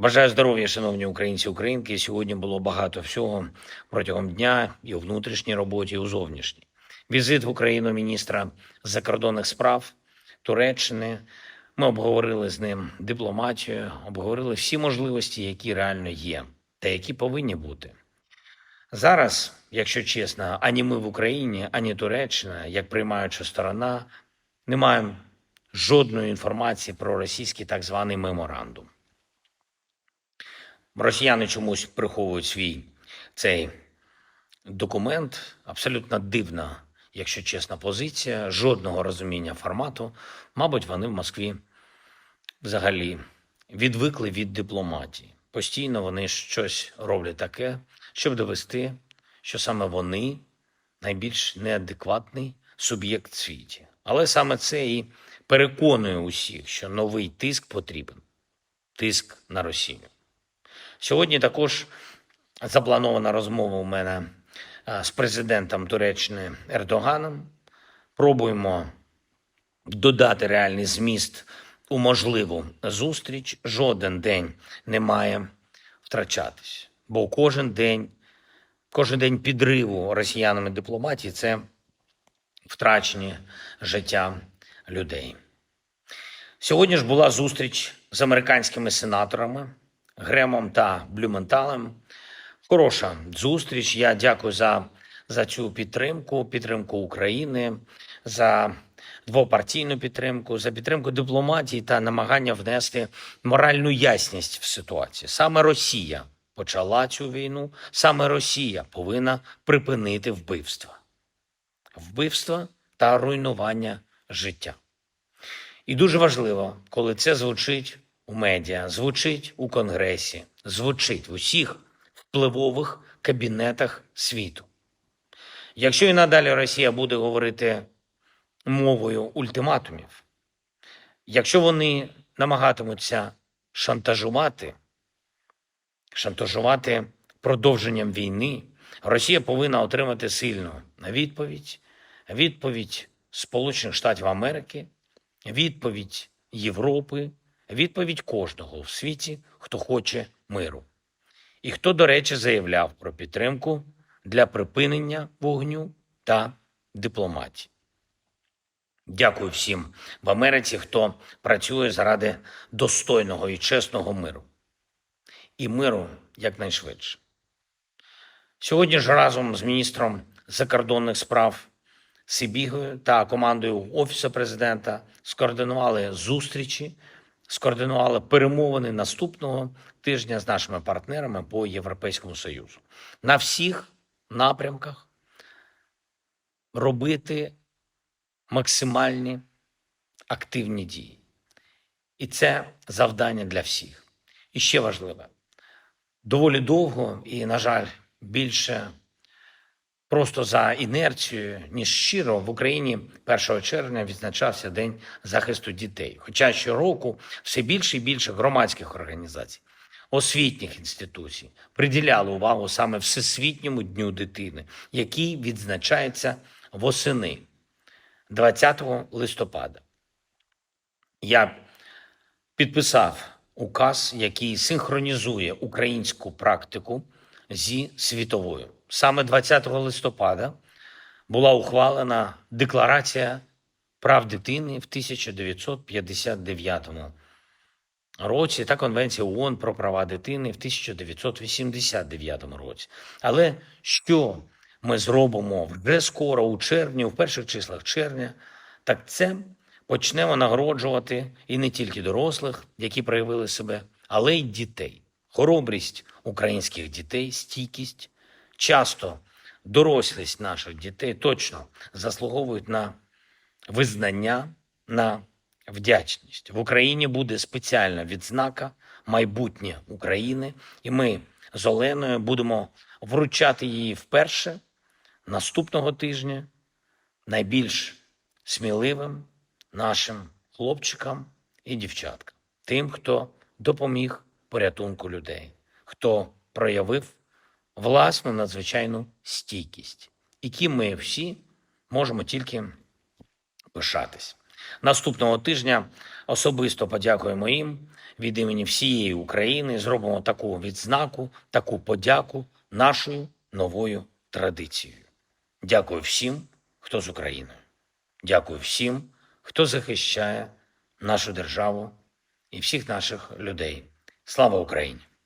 Бажаю здоров'я, шановні українці українки. Сьогодні було багато всього протягом дня і у внутрішній роботі, і у зовнішній. Візит в Україну міністра закордонних справ Туреччини. Ми обговорили з ним дипломатію, обговорили всі можливості, які реально є, та які повинні бути. Зараз, якщо чесно, ані ми в Україні, ані Туреччина, як приймаюча сторона, не маємо жодної інформації про російський так званий меморандум. Росіяни чомусь приховують свій цей документ. Абсолютно дивна, якщо чесна, позиція, жодного розуміння формату. Мабуть, вони в Москві взагалі відвикли від дипломатії. Постійно вони щось роблять таке, щоб довести, що саме вони найбільш неадекватний суб'єкт світі. Але саме це і переконує усіх, що новий тиск потрібен тиск на Росію. Сьогодні також запланована розмова у мене е, з президентом Туреччини Ердоганом. Пробуємо додати реальний зміст у можливу зустріч. Жоден день не має втрачатись, бо кожен день, кожен день підриву росіянами дипломатії це втрачені життя людей. Сьогодні ж була зустріч з американськими сенаторами Гремом та Блюменталем. Хороша зустріч. Я дякую за, за цю підтримку, підтримку України, за двопартійну підтримку, за підтримку дипломатії та намагання внести моральну ясність в ситуацію. Саме Росія почала цю війну, саме Росія повинна припинити вбивства, вбивства та руйнування життя. І дуже важливо, коли це звучить у медіа, звучить у Конгресі, звучить в усіх впливових кабінетах світу. Якщо і надалі Росія буде говорити мовою ультиматумів, якщо вони намагатимуться шантажувати, шантажувати продовженням війни, Росія повинна отримати сильну відповідь, відповідь Сполучених Штатів Америки, відповідь Європи, відповідь кожного в світі, хто хоче миру. І хто, до речі, заявляв про підтримку для припинення вогню та дипломатії. Дякую всім в Америці, хто працює заради достойного і чесного миру. І миру якнайшвидше. Сьогодні ж разом з міністром закордонних справ Сибігою та командою Офісу президента скоординували зустрічі, скоординували перемовини наступного тижня з нашими партнерами по Європейському Союзу. На всіх напрямках робити максимальні активні дії. І це завдання для всіх. І ще важливе, доволі довго і, на жаль, більше просто за інерцією, ніж щиро, в Україні 1 червня відзначався День захисту дітей. Хоча щороку все більше і більше громадських організацій, освітніх інституцій приділяли увагу саме Всесвітньому дню дитини, який відзначається восени 20 листопада. Я підписав указ, який синхронізує українську практику зі світовою. Саме 20 листопада була ухвалена Декларація прав дитини в 1959 році та Конвенція ООН про права дитини в 1989 році. Але що ми зробимо вже скоро, у червні, в перших числах червня, так це почнемо нагороджувати і не тільки дорослих, які проявили себе, але й дітей. Хоробрість українських дітей, стійкість, часто дорослість наших дітей точно заслуговують на визнання, на вдячність. В Україні буде спеціальна відзнака майбутнє України, і ми з Оленою будемо вручати її вперше наступного тижня найбільш сміливим нашим хлопчикам і дівчаткам, тим, хто допоміг порятунку людей, хто проявив власну надзвичайну стійкість, яким ми всі можемо тільки пишатись. Наступного тижня особисто подякуємо їм від імені всієї України зробимо таку відзнаку, таку подяку нашою новою традицією. Дякую всім, хто з Україною. Дякую всім, хто захищає нашу державу і всіх наших людей. Слава Україні!